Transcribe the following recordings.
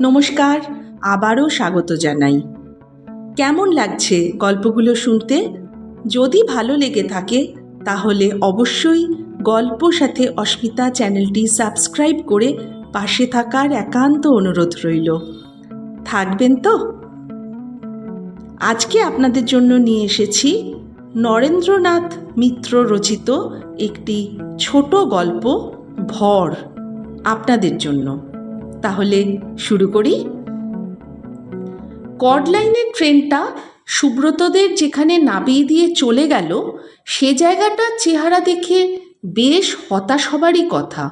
নমস্কার, আবারও স্বাগত জানাই। কেমন লাগছে গল্পগুলো শুনতে? যদি ভালো লেগে থাকে, তাহলে অবশ্যই গল্প সাথে অস্মিতা চ্যানেলটি সাবস্ক্রাইব করে পাশে থাকার একান্ত অনুরোধ রইল। থাকবেন তো? আজকে আপনাদের জন্য নিয়ে এসেছি নরেন্দ্রনাথ মিত্র রচিত একটি ছোট গল্প, ভর, আপনাদের জন্য। তাহলে শুরু করি। কর্ডলাইনের ট্রেনটা সুব্রতদের যেখানে নামিয়ে দিয়ে চলে গেল, সে জায়গাটার চেহারা দেখে বেশ হতাশ হবারই কথা।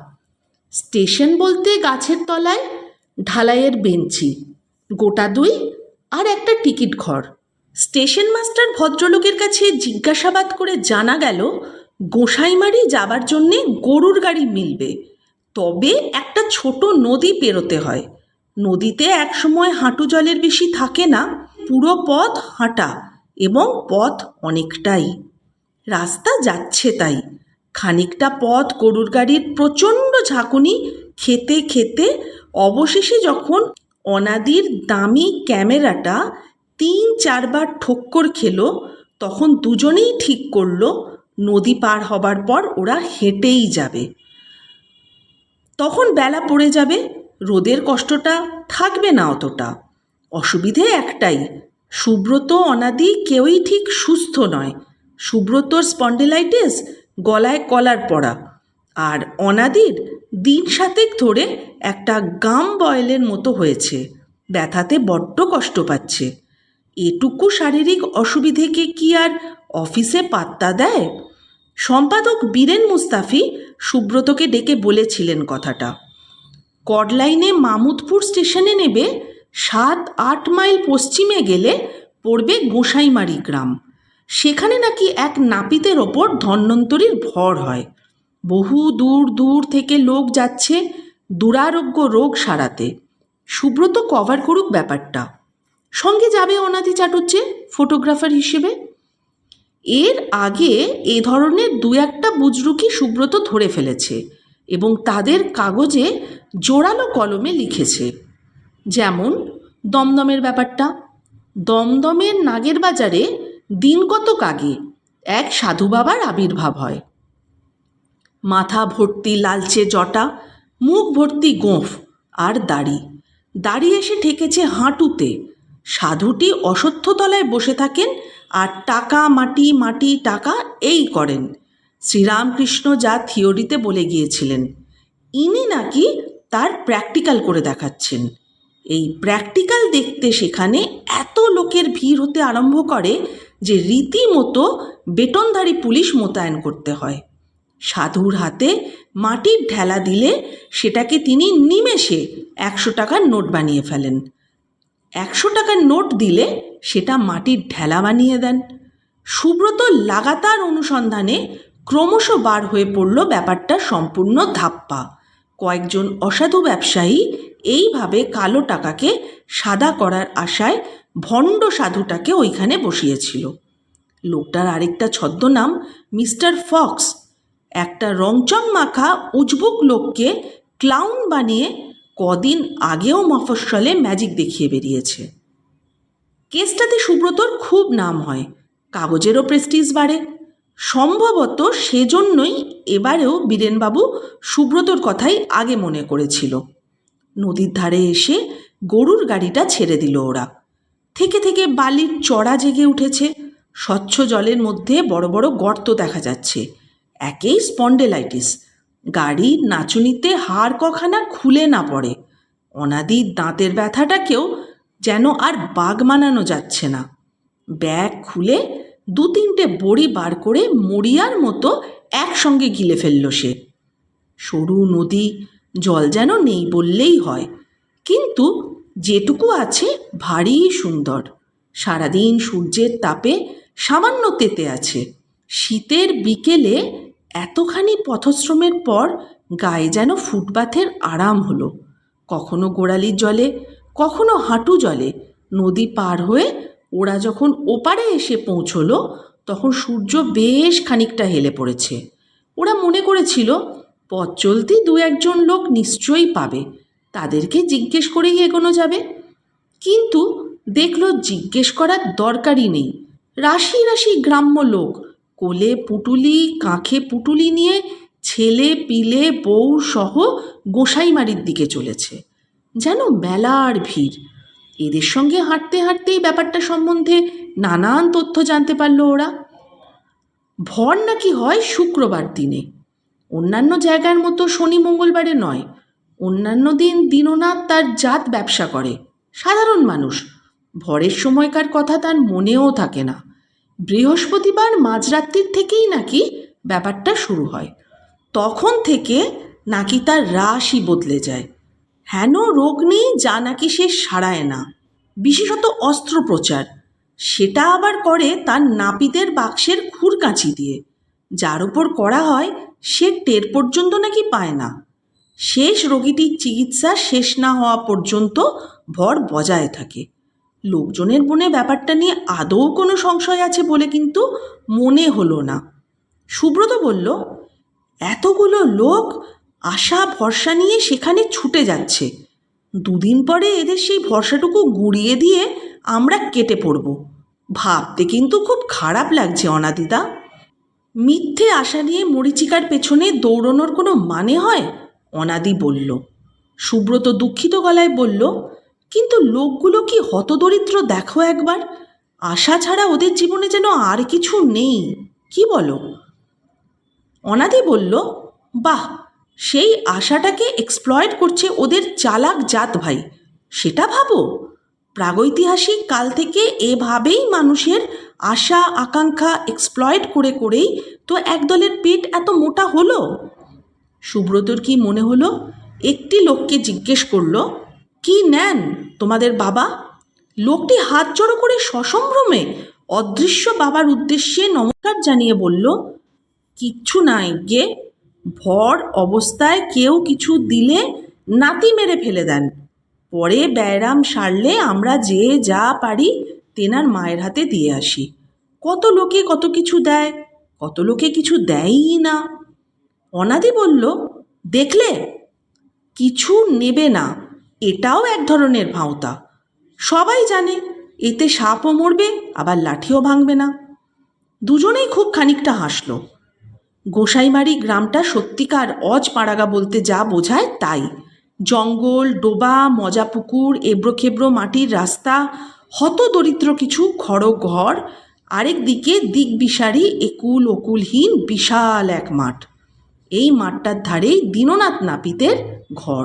স্টেশন বলতে গাছের তলায়, ঢালাইয়ের বেঞ্চি, গোটা দুই আর একটা টিকিট ঘর। স্টেশন মাস্টার ভদ্রলোকের কাছে জিজ্ঞাসাবাদ করে জানা গেল, গোসাইমারি যাবার জন্যে গরুর গাড়ি মিলবে। তবে একটা ছোট নদী পেরোতে হয়। নদীতে একসময় হাঁটু জলের বেশি থাকে না, পুরো পথ হাঁটা এবং পথ অনেকটাই। রাস্তা যাচ্ছে তাই। খানিকটা পথ গরুর গাড়ির প্রচণ্ড ঝাঁকুনি খেতে খেতে অবশেষে যখন অনাদির দামি ক্যামেরাটা তিন চারবার ঠক্কর খেলো, তখন দুজনেই ঠিক করল, নদী পার হবার পর ওরা হেঁটেই যাবে। তখন বেলা পড়ে যাবে, রোদের কষ্টটা থাকবে না অতটা। অসুবিধে একটাই, সুব্রত অনাদি কেউই ঠিক সুস্থ নয়। সুব্রতর স্পন্ডেলাইটিস গলায় কলার পড়া আর অনাদির দিন সাতেক ধরে একটা গাম বয়েলের মতো হয়েছে, ব্যথাতে বড্ড কষ্ট পাচ্ছে। এটুকু শারীরিক অসুবিধেকে কি আর অফিসে পাত্তা দেয়? সম্পাদক বীরেন মুস্তাফি সুব্রতকে ডেকে বলেছিলেন কথাটা। কডলাইনে মামুদপুর স্টেশনে নেবে সাত আট মাইল পশ্চিমে গেলে পড়বে গোসাইমারি গ্রাম। সেখানে নাকি এক নাপিতের ওপর ধন্যন্তরীর ভর হয়। বহু দূর দূর থেকে লোক যাচ্ছে দুরারোগ্য রোগ সারাতে। সুব্রত কভার করুক ব্যাপারটা। সঙ্গে যাবে অনাদি চাটুর্যে, ফটোগ্রাফার হিসেবে। এর আগে এ ধরনের দু একটা বুজরুকি সুব্রত ধরে ফেলেছে এবং তাদের কাগজে জোরালো কলমে লিখেছে। যেমন, দমদমের ব্যাপারটা। দমদমের নাগের বাজারে দিন কতক আগে এক সাধু বাবার আবির্ভাব হয়। মাথা ভর্তি লালচে জটা, মুখ ভর্তি গোঁফ আর দাড়ি। দাড়ি এসে ঠেকেছে হাঁটুতে। সাধুটি অশ্বত্থতলায় বসে থাকেন আর টাকা, মাটি মাটি, টাকা এই করেন। শ্রীরামকৃষ্ণ যা থিওরিতে বলে গিয়েছিলেন, ইনি নাকি তার প্র্যাকটিক্যাল করে দেখাচ্ছেন। এই প্র্যাকটিক্যাল দেখতে সেখানে এত লোকের ভিড় হতে আরম্ভ করে যে রীতিমতো বেতনধারী পুলিশ মোতায়েন করতে হয়। সাধুর হাতে মাটির ঢেলা দিলে সেটাকে তিনি নিমেষে একশো টাকার নোট বানিয়ে ফেলেন। একশো টাকার নোট দিলে সেটা মাটির ঢেলা বানিয়ে দেন। সুব্রত লাগাতার অনুসন্ধানে ক্রমশ বার হয়ে পড়ল ব্যাপারটা সম্পূর্ণ ধাপ্পা। কয়েকজন অসাধু ব্যবসায়ী এইভাবে কালো টাকাকে সাদা করার আশায় ভণ্ড সাধুটাকে ওইখানে বসিয়েছিল। লোকটার আরেকটা ছদ্মনাম মিস্টার ফক্স। একটা রংচং মাখা উজবুক লোককে ক্লাউন বানিয়ে কদিন আগেও মফস্বলে ম্যাজিক দেখিয়ে বেরিয়েছে। কেসটাতে সুব্রতর খুব নাম হয়, কাগজেরও প্রেস্টিজ বাড়ে। সম্ভবত সেজন্যই এবারেও বীরেনবাবু সুব্রতর কথাই আগে মনে করেছিল। নদীর ধারে এসে গরুর গাড়িটা ছেড়ে দিল ওরা। থেকে থেকে বালির চড়া জেগে উঠেছে, স্বচ্ছ জলের মধ্যে বড় বড় গর্ত দেখা যাচ্ছে। একেই স্পন্ডেলাইটিস গাড়ির নাচুনিতে হাড় কখানা খুলে না পড়ে। অনাদির দাঁতের ব্যথাটাকেও যেন আর বাগ মানানো যাচ্ছে না। ব্যাগ খুলে দু তিনটে বড়ি বার করে মরিয়ার মতো একসঙ্গে গিলে ফেলল সে। সরু নদী জল যেন নেই বললেই হয়, কিন্তু যেটুকু আছে ভারী সুন্দর। সারাদিন সূর্যের তাপে সামান্য তেতে আছে। শীতের বিকেলে এতখানি পথশ্রমের পর গায়ে যেন ফুটপাথের আরাম হলো। কখনো গোড়ালির জলে, কখনো হাঁটু জলে। নদী পার হয়ে ওরা যখন ওপারে এসে পৌঁছলো, তখন সূর্য বেশ খানিকটা হেলে পড়েছে। ওরা মনে করেছিল, পথ চলতি দু একজন লোক নিশ্চয়ই পাবে। তাদেরকে জিজ্ঞেস করেই এগোনো যাবে। কিন্তু দেখল জিজ্ঞেস করার দরকারই নেই। রাশি রাশি গ্রাম্য লোক কোলে পুটুলি, কাঁখে পুটুলি নিয়ে ছেলে, পিলে, বউ সহ গোসাইমারির দিকে চলেছে। যেন মেলার ভিড়। এদের সঙ্গে হাঁটতে হাঁটতেই ব্যাপারটা সম্বন্ধে নানান তথ্য জানতে পারল ওরা। ভর নাকি হয় শুক্রবার দিনে। অন্যান্য জায়গার মতো শনি মঙ্গলবারে নয়। অন্যান্য দিন দীননাথ তার জাত ব্যবসা করে। সাধারণ মানুষ। ভরের সময়কার কথা তার মনেও থাকে না। বৃহস্পতিবার মাঝরাত্রির থেকেই নাকি ব্যাপারটা শুরু হয়। তখন থেকে নাকি তার রাশই বদলে যায়। হেন রোগ নেই, যা নাকি সে সারায় না। বিশেষত অস্ত্রোপচার। সেটা আবার করে তার নাপিতের বাক্সের খুরকাঁচি দিয়ে। যার ওপর করা হয়, সে টের পর্যন্ত নাকি পায় না। শেষ রোগীটির চিকিৎসা শেষ না হওয়া পর্যন্ত ভর বজায় থাকে। লোকজনের মনে ব্যাপারটা নিয়ে আদৌ কোনো সংশয় আছে বলে কিন্তু মনে হলো না। সুব্রত বলল, এতগুলো লোক আশা ভরসা নিয়ে সেখানে ছুটে যাচ্ছে। দুদিন পরে এদের সেই ভরসাটুকু গুঁড়িয়ে দিয়ে আমরা কেটে পড়ব। ভাবতে কিন্তু খুব খারাপ লাগছে অনাদিদা মিথ্যে আশা নিয়ে মরিচিকার পেছনে দৌড়নোর কোনো মানে হয়? অনাদি বলল। সুব্রত দুঃখিত গলায় বলল কিন্তু লোকগুলো কি হতদরিদ্র দেখো একবার? আশা ছাড়া ওদের জীবনে যেন আর কিছু নেই। কি বলো? অনাদি বলল, বাহ, সেই আশাটাকে এক্সপ্লয়েড করছে ওদের চালাক জাত ভাই। সেটা ভাবো। প্রাগৈতিহাসিক কাল থেকে এভাবেই মানুষের আশা, আকাঙ্ক্ষা এক্সপ্লয়েড করে করেই তো একদলের পেট এত মোটা হলো? সুব্রতর কি মনে হলো? একটি লোককে জিজ্ঞেস করল কি নেন তোমাদের বাবা? লোকটি হাত জড়ো করে সসম্ভ্রমে অদৃশ্য বাবার উদ্দেশ্যে নমস্কার জানিয়ে বলল, কিচ্ছু নাই গে, ভর অবস্থায় কেউ কিছু দিলে নাতি মেরে ফেলে দেন। পরে ব্যায়াম সারলে আমরা যে যা পারি তেনার মায়ের হাতে দিয়ে আসি। কত লোকে কত কিছু দেয়, কত লোকে কিছু দেয়ই না। অনাদি বলল, দেখলে, কিছু নেবে না। এটাও এক ধরনের ভাঁওতা। সবাই জানে, এতে সাপও মরবে, আবার লাঠিও ভাঙবে না। দুজনেই খুব খানিকটা হাসলো। গোসাইমারি গ্রামটা সত্যিকার অজ পাড়াগা বলতে যা বোঝায় তাই। জঙ্গল, ডোবা, মজা পুকুর, এবড়োখেবড়ো মাটির রাস্তা হত দরিদ্র কিছু খড়ো ঘর, আরেক দিকে দিকবিসারি একুল ওকুলহীন বিশাল এক মাঠ। এই মাঠটার ধারেই দীননাথ নাপিতের ঘর।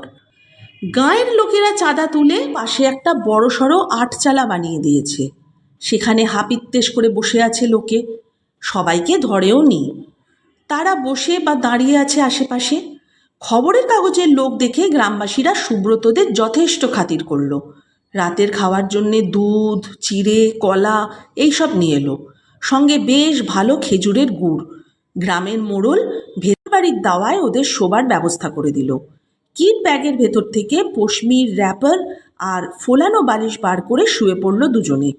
গাঁয়ের লোকেরা চাঁদা তুলে পাশে একটা বড়সড় আটচালা বানিয়ে দিয়েছে। সেখানে হাপিত্তেশ করে বসে আছে লোকে। সবাইকে ধরেও নি তারা বসে বা দাঁড়িয়ে আছে আশেপাশে। খবরের কাগজের লোক দেখে গ্রামবাসীরা সুব্রতদের যথেষ্ট খাতির করল। রাতের খাওয়ার জন্যে দুধ, চিড়ে, কলা এইসব নিয়ে এলো। সঙ্গে বেশ ভালো খেজুরের গুড়। গ্রামের মোড়ল ভেতর বাড়ির দাওয়ায় ওদের শোবার ব্যবস্থা করে দিল। কিট ব্যাগের ভেতর থেকে পশমির র্যাপার আর ফোলানো বালিশ বার করে শুয়ে পড়ল দুজনে।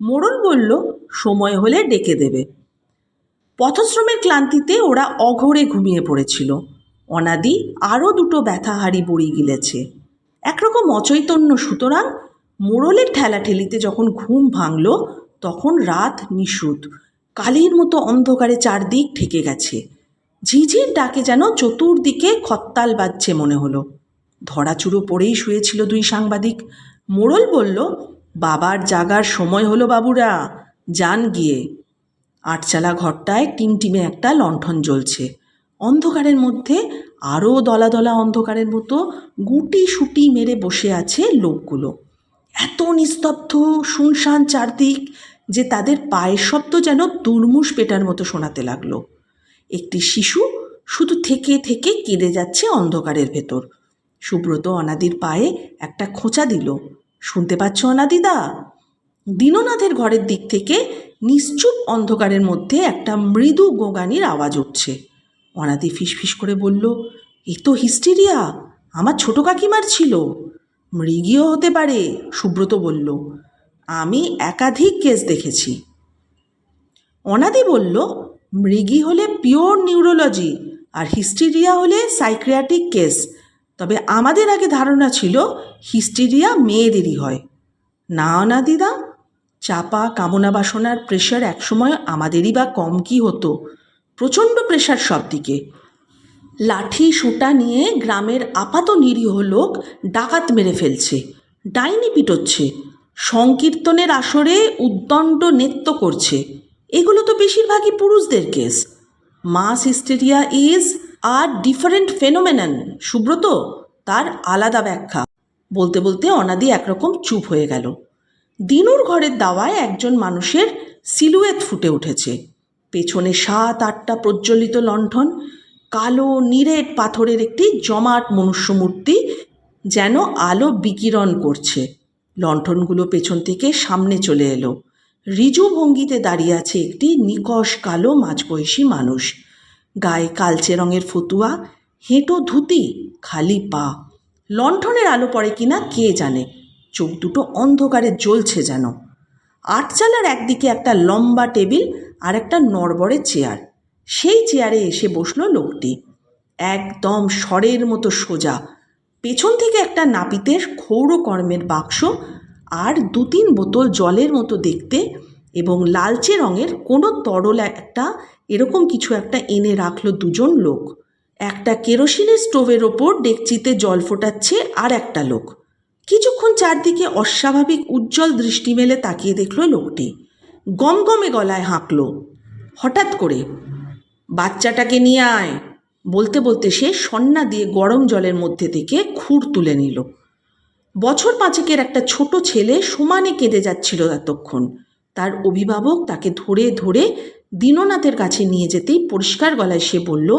মোড়ল বলল, সময় হলে ডেকে দেবে। পথশ্রমের ক্লান্তিতে ওরা অঘরে ঘুমিয়ে পড়েছিল। অনাদি আরও দুটো ব্যথাহারি বড়ি গিলেছে। একরকম অচৈতন্য সুতরাং মোড়লের ঠেলাঠেলিতে যখন ঘুম ভাঙল, তখন রাত নিশুত, কালির মতো অন্ধকারে চারদিক ঠেকে গেছে। ঝিঝির ডাকে যেন চতুর্দিকে খত্তাল বাজছে মনে হলো। ধরাচুরো পড়েই শুয়েছিল দুই সাংবাদিক। মোড়ল বলল, বাবার জাগার সময় হলো বাবুরা, যান গিয়ে। আটচালা ঘরটায় টিমটিমে একটা লণ্ঠন জ্বলছে। অন্ধকারের মধ্যে আরও দলা দলা অন্ধকারের মতো গুটি সুটি মেরে বসে আছে লোকগুলো। এত নিস্তব্ধ, শুনশান চারদিক যে তাদের পায়ের শব্দ যেন তুরমুষ পেটার মতো শোনাতে লাগল। একটি শিশু শুধু থেকে থেকে কেঁদে যাচ্ছে অন্ধকারের ভেতর। সুব্রত অনাদির পায়ে একটা খোঁচা দিল। শুনতে পাচ্ছ অনাদিদা দীননাথের ঘরের দিক থেকে নিশ্চুপ অন্ধকারের মধ্যে একটা মৃদু গোগানির আওয়াজ উঠছে। অনাদি ফিসফিস করে বলল, এ তো হিস্টেরিয়া, আমার ছোট কাকিমার ছিল। মৃগীও হতে পারে, সুব্রত বলল। আমি একাধিক কেস দেখেছি। অনাদি বলল মৃগী হলে পিওর নিউরোলজি আর হিস্টেরিয়া হলে সাইক্রিয়াটিক কেস। তবে আমাদের আগে ধারণা ছিল হিস্টেরিয়া মেয়েদেরই হয়। না না দিদা, চাপা কামনা বাসনার প্রেশার একসময় আমাদেরই বা কম কি হতো? প্রচণ্ড প্রেশার সব দিকে লাঠি সোটা নিয়ে গ্রামের আপাত নিরীহ লোক ডাকাত মেরে ফেলছে, ডাইনি পিটোচ্ছে, সংকীর্তনের আসরে উদ্দণ্ড নৃত্য করছে। এগুলো তো বেশিরভাগই পুরুষদের case. Mass hysteria is a different phenomenon, Subrata, তার আলাদা ব্যাখ্যা। বলতে বলতে অনাদি একরকম চুপ হয়ে গেল। দিনুর ঘরের দাওয়ায় একজন মানুষের সিলুয়েট ফুটে উঠেছে। পেছনে সাত আটটা প্রজ্বলিত লণ্ঠন, কালো নিরেট পাথরের একটি জমাট মনুষ্যমূর্তি যেন আলো বিকিরণ করছে। লণ্ঠনগুলো পেছন থেকে সামনে চলে এলো। রিজু ভঙ্গিতে দাঁড়িয়ে আছে একটি নিকষ কালো মাঝবয়সী মানুষ। গায়ে কালচে রঙের ফতুয়া, হেঁটো ধুতি, খালি পা। লণ্ঠনের আলো পড়ে কিনা কে জানে? চোখ দুটো অন্ধকারে জ্বলছে যেন। আটচালার একদিকে একটা লম্বা টেবিল আর একটা নড়বড়ে চেয়ার। সেই চেয়ারে এসে বসল লোকটি। একদম স্বরের মতো সোজা। পেছন থেকে একটা নাপিতের ক্ষৌরকর্মের বাক্স আর দু তিন বোতল জলের মতো দেখতে এবং লালচে রঙের কোনো তরল একটা এরকম কিছু একটা এনে রাখল দুজন লোক। একটা কেরোসিনের স্টোভের ওপর ডেকচিতে জল ফোটাচ্ছে আর একটা লোক। কিছুক্ষণ চারদিকে অস্বাভাবিক উজ্জ্বল দৃষ্টি মেলে তাকিয়ে দেখল লোকটি। গমগমে গলায় হাঁকল। হঠাৎ করে, বাচ্চাটাকে নিয়ে আয়। বলতে বলতে সে সন্না দিয়ে গরম জলের মধ্যে থেকে খুর তুলে নিল। বছর পাঁচেকের একটা ছোট ছেলে সমানে কেঁদে যাচ্ছিল এতক্ষণ। তার অভিভাবক তাকে ধরে ধরে দীননাথের কাছে নিয়ে যেতেই পরিষ্কার গলায় সে বলল,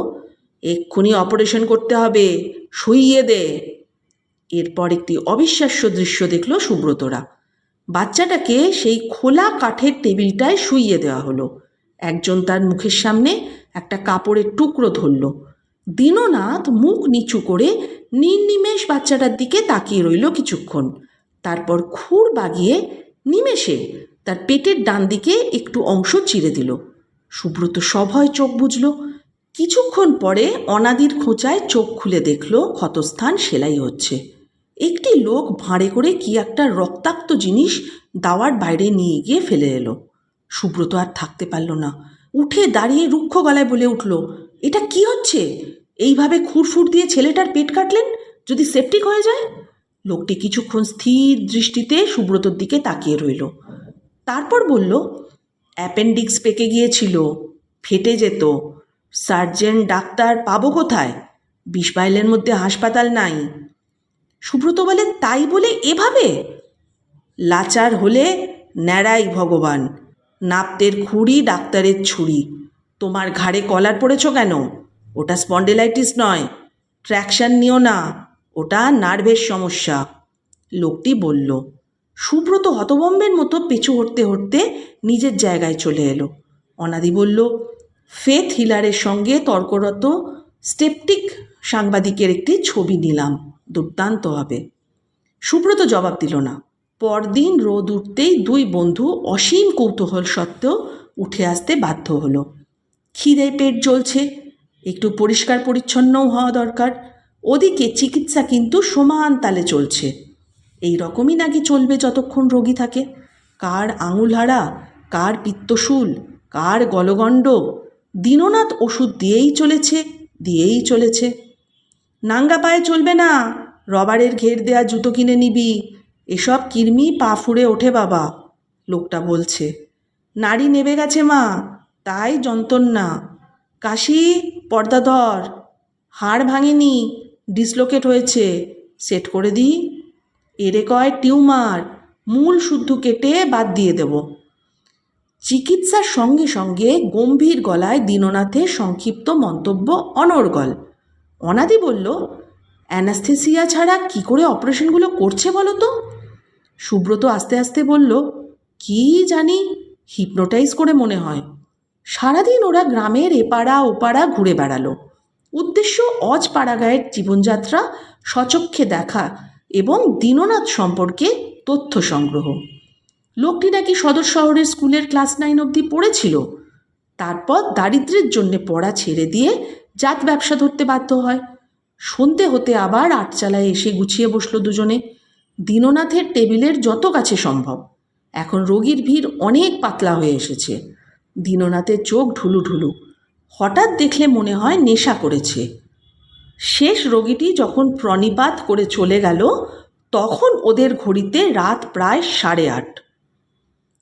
এক্ষুনি অপারেশন করতে হবে, শুইয়ে দে। এরপর একটি অবিশ্বাস্য দৃশ্য দেখল সুব্রতরা। বাচ্চাটাকে সেই খোলা কাঠের টেবিলটায় শুইয়ে দেওয়া হলো। একজন তার মুখের সামনে একটা কাপড়ের টুকরো ধরল। দীননাথ মুখ নিচু করে নির্নিমেষ বাচ্চাটার দিকে তাকিয়ে রইল কিছুক্ষণ। তারপর খুর বাগিয়ে নিমেষে তার পেটের ডান দিকে একটু অংশ চিরে দিল। সুব্রত সভয় চোখ বুঝল কিছুক্ষণ পরে অনাদির খোঁচায় চোখ খুলে দেখল, ক্ষতস্থান সেলাই হচ্ছে। একটি লোক ভাঁড়ে করে কি একটা রক্তাক্ত জিনিস দাওয়ার বাইরে নিয়ে গিয়ে ফেলে এলো। সুব্রত আর থাকতে পারল না। উঠে দাঁড়িয়ে রুক্ষ গলায় বলে উঠল, এটা কি হচ্ছে? এইভাবে খুরফুর দিয়ে ছেলেটার পেট কাটলেন? যদি সেপটিক হয়ে যায়? লোকটি কিছুক্ষণ স্থির দৃষ্টিতে সুব্রতর দিকে তাকিয়ে রইল। তারপর বলল, অ্যাপেন্ডিক্স পেকে গিয়েছিল, ফেটে যেত। সার্জেন, ডাক্তার, পাবো কোথায়? বিশ মাইলের মধ্যে হাসপাতাল নাই। সুব্রত বলে, তাই বলে এভাবে? লাচার হলে ন্যাড়াই ভগবান, নাপতের খুঁড়ি, ডাক্তারের ছুরি। তোমার ঘাড়ে কলার পড়েছ কেন? ওটা স্পন্ডেলাইটিস নয়, ট্র্যাকশন নিও না, ওটা নার্ভের সমস্যা। লোকটি বলল, সুব্রত হতবম্বের মতো পিছু হটতে হটতে নিজের জায়গায় চলে এলো। অনাদি বলল, ফেথ হিলারের সঙ্গে তর্করত স্টেপটিক সাংবাদিকের একটি ছবি নিলাম, দুর্দান্ত হবে। সুব্রত জবাব দিল না। পরদিন রোদ উঠতেই দুই বন্ধু অসীম কৌতূহল সত্ত্বেও উঠে আসতে বাধ্য হলো। খিদে পেট জ্বলছে একটু পরিষ্কার পরিচ্ছন্নও হওয়া দরকার। ওদিকে চিকিৎসা কিন্তু সমান তালে চলছে। এই রকমই নাকি চলবে যতক্ষণ রোগী থাকে। কার আঙুল হারা কার পিত্তশুল, কার গলগণ্ড, দীননাথ ওষুধ দিয়েই চলেছে দিয়েই চলেছে। নাঙ্গা পায়ে চলবে না, রবারের ঘের দেয়া জুতো কিনে নিবি। এসব কিরমি পা ফুড়ে ওঠে বাবা, লোকটা বলছে। নারী নেবে গেছে মা, তাই যন্তন্না কাশি পর্দা ধর, হাড় ভাঙেনি, ডিসলোকেট হয়েছে, সেট করে দিই। এরে কয় টিউমার, মূল শুদ্ধ কেটে বাদ দিয়ে দেব। চিকিৎসার সঙ্গে সঙ্গে গম্ভীর গলায় দীননাথের সংক্ষিপ্ত মন্তব্য অনর্গল। অনাদি বলল, অ্যানাস্থেসিয়া ছাড়া কি করে অপারেশনগুলো করছে বলো তো? সুব্রত আস্তে আস্তে বলল, কি জানি, হিপনোটাইজ করে মনে হয়। সারাদিন ওরা গ্রামের এপাড়া ওপাড়া ঘুরে বেড়ালো। উদ্দেশ্য অজ পাড়াগাঁয়ের জীবনযাত্রা, সচক্ষে দেখা এবং দীননাথ সম্পর্কে তথ্য সংগ্রহ। লোকটি নাকি সদর শহরের স্কুলের ক্লাস নাইন অবধি পড়েছিল? তারপর দারিদ্র্যের জন্যে পড়া ছেড়ে দিয়ে জাত ব্যবসা ধরতে বাধ্য হয়। সন্ধে হতে আবার আটচালায় এসে গুছিয়ে বসল দুজনে। দীননাথের টেবিলের যত কাছে সম্ভব। এখন রোগীর ভিড় অনেক পাতলা হয়ে এসেছে। দীননাথের চোখ ঢুলু ঢুলু। হঠাৎ দেখলে মনে হয় নেশা করেছে। শেষ রোগীটি যখন প্রণিপাত করে চলে গেল, তখন ওদের ঘড়িতে রাত প্রায় সাড়ে আট।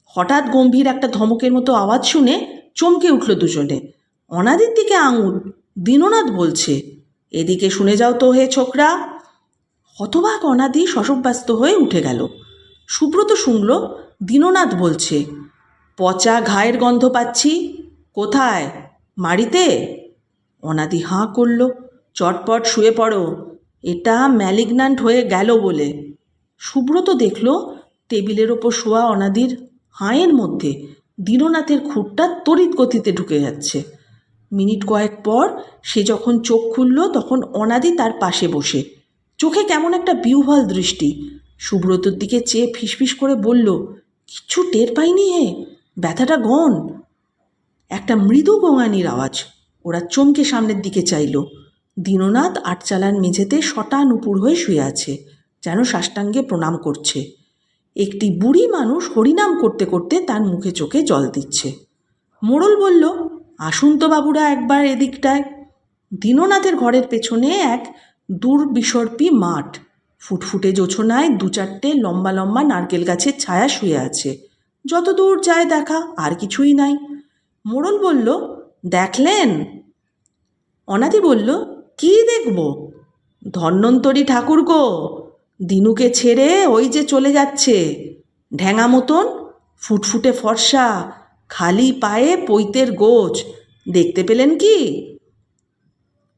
হঠাৎ গম্ভীর একটা ধমকের মতো আওয়াজ শুনে চমকে উঠল দুজনে। অনাদির দিকে আঙুল। দীননাথ বলছে, এদিকে শুনে যাও তো হে ছোকরা। হতবাক অনাদি শশব্যস্ত হয়ে উঠে গেল। সুব্রত শুনল, দীননাথ বলছে পচা ঘায়ের গন্ধ পাচ্ছি। কোথায়? মাড়িতে? অনাদি হাঁ করল। চটপট শুয়ে পড়ো। এটা ম্যালিগন্যান্ট হয়ে গেল বলে। সুব্রত দেখল টেবিলের ওপর শোয়া অনাদির হাঁয়ের মধ্যে দীননাথের খুঁটটা তড়িৎ গতিতে ঢুকে যাচ্ছে। মিনিট কয়েক পর সে যখন চোখ খুলল তখন অনাদি তার পাশে বসে। চোখে কেমন একটা বিহ্বল দৃষ্টি। সুব্রতর দিকে চেয়ে ফিসফিস করে বলল কিচ্ছু টের পাইনি হে? ব্যথাটা গন একটা মৃদু গোঙানির আওয়াজ। ওরা চমকে সামনের দিকে চাইল। দীননাথ আটচালার মেঝেতে শটান উপুর হয়ে শুয়ে আছে, যেন সাষ্টাঙ্গে প্রণাম করছে। একটি বুড়ি মানুষ হরিনাম করতে করতে তার মুখে চোখে জল দিচ্ছে। মোড়ল বলল, আসুন তো বাবুরা একবার এদিকটায়। দীননাথের ঘরের পেছনে এক দুর্বিসর্পী মাঠ। ফুটফুটে জোছনায় দু চারটে লম্বা লম্বা নারকেল গাছের ছায়া শুয়ে আছে। যত দূর যায় দেখা, আর কিছুই নাই। মোড়ল বলল, দেখলেন? অনাদি বলল, কি দেখব? ধন্বন্তরী ঠাকুর গো, দিনুকে ছেড়ে ওই যে চলে যাচ্ছে। ঢ্যাঙা মতন, ফুটফুটে ফর্সা, খালি পায়ে পৈতের গোছ, দেখতে পেলেন কি?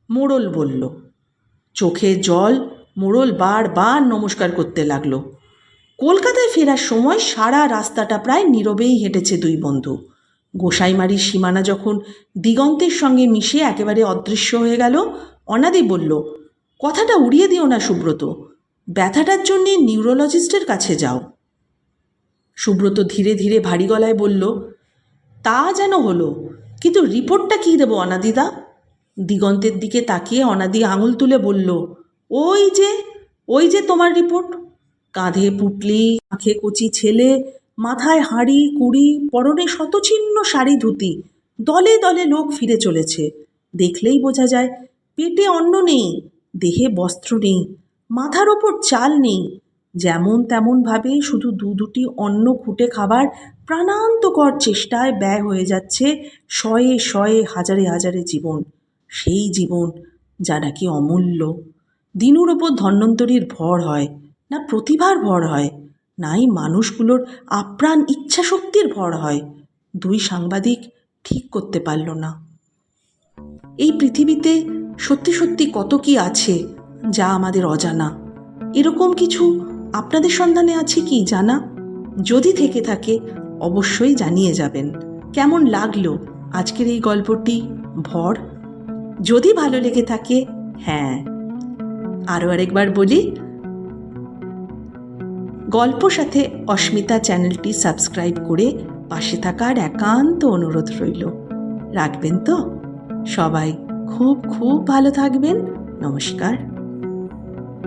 মোড়ল বলল, চোখে জল? মোড়ল বারবার নমস্কার করতে লাগল। কলকাতায় ফেরার সময় সারা রাস্তাটা প্রায় নীরবেই হেঁটেছে দুই বন্ধু। গোসাইমারির সীমানা যখন দিগন্তের সঙ্গে মিশে একেবারে অদৃশ্য হয়ে গেল, অনাদি বলল, কথাটা উড়িয়ে দিও না সুব্রত, ব্যথাটার জন্যে নিউরোলজিস্টের কাছে যাও। সুব্রত ধীরে ধীরে ভারী গলায় বলল, তা যেন হলো, কিন্তু রিপোর্টটা কী দেবো অনাদিদা? দিগন্তের দিকে তাকিয়ে অনাদি আঙুল তুলে বলল, ওই যে ওই যে তোমার রিপোর্ট কাঁধে পুটলি, আঁখে কচি ছেলে, মাথায় হাঁড়ি, কুড়ি, পরনে শতচিহ্ন শাড়ি ধুতি, দলে দলে লোক ফিরে চলেছে। দেখলেই বোঝা যায়, পেটে অন্ন নেই, দেহে বস্ত্র নেই, মাথার ওপর চাল নেই। যেমন তেমনভাবে শুধু দু দুটি অন্ন খুঁটে খাবার প্রাণান্তকর চেষ্টায় ব্যয় হয়ে যাচ্ছে শয়ে শয়ে হাজারে হাজারে জীবন। সেই জীবন যা নাকি অমূল্য। দিনুর ওপর ধন্বন্তরীর ভর হয়। না প্রতিভার ভর হয়, নাই মানুষগুলোর আপ্রাণ ইচ্ছাশক্তির ভর হয়। দুই সাংবাদিক ঠিক করতে পারল না। এই পৃথিবীতে সত্যি সত্যি কত কি আছে যা আমাদের অজানা? এরকম কিছু আপনাদের সন্ধানে আছে কি জানা? যদি থেকে থাকে, অবশ্যই জানিয়ে যাবেন। কেমন লাগল আজকের এই গল্পটি? ভর? যদি ভালো লেগে থাকে হ্যাঁ। আরও আরেকবার বলি গল্প সাথে অস্মিতা চ্যানেলটি সাবস্ক্রাইব করে পাশে থাকার একান্ত অনুরোধ রইল। রাখবেন তো? সবাই খুব খুব ভালো থাকবেন। নমস্কার।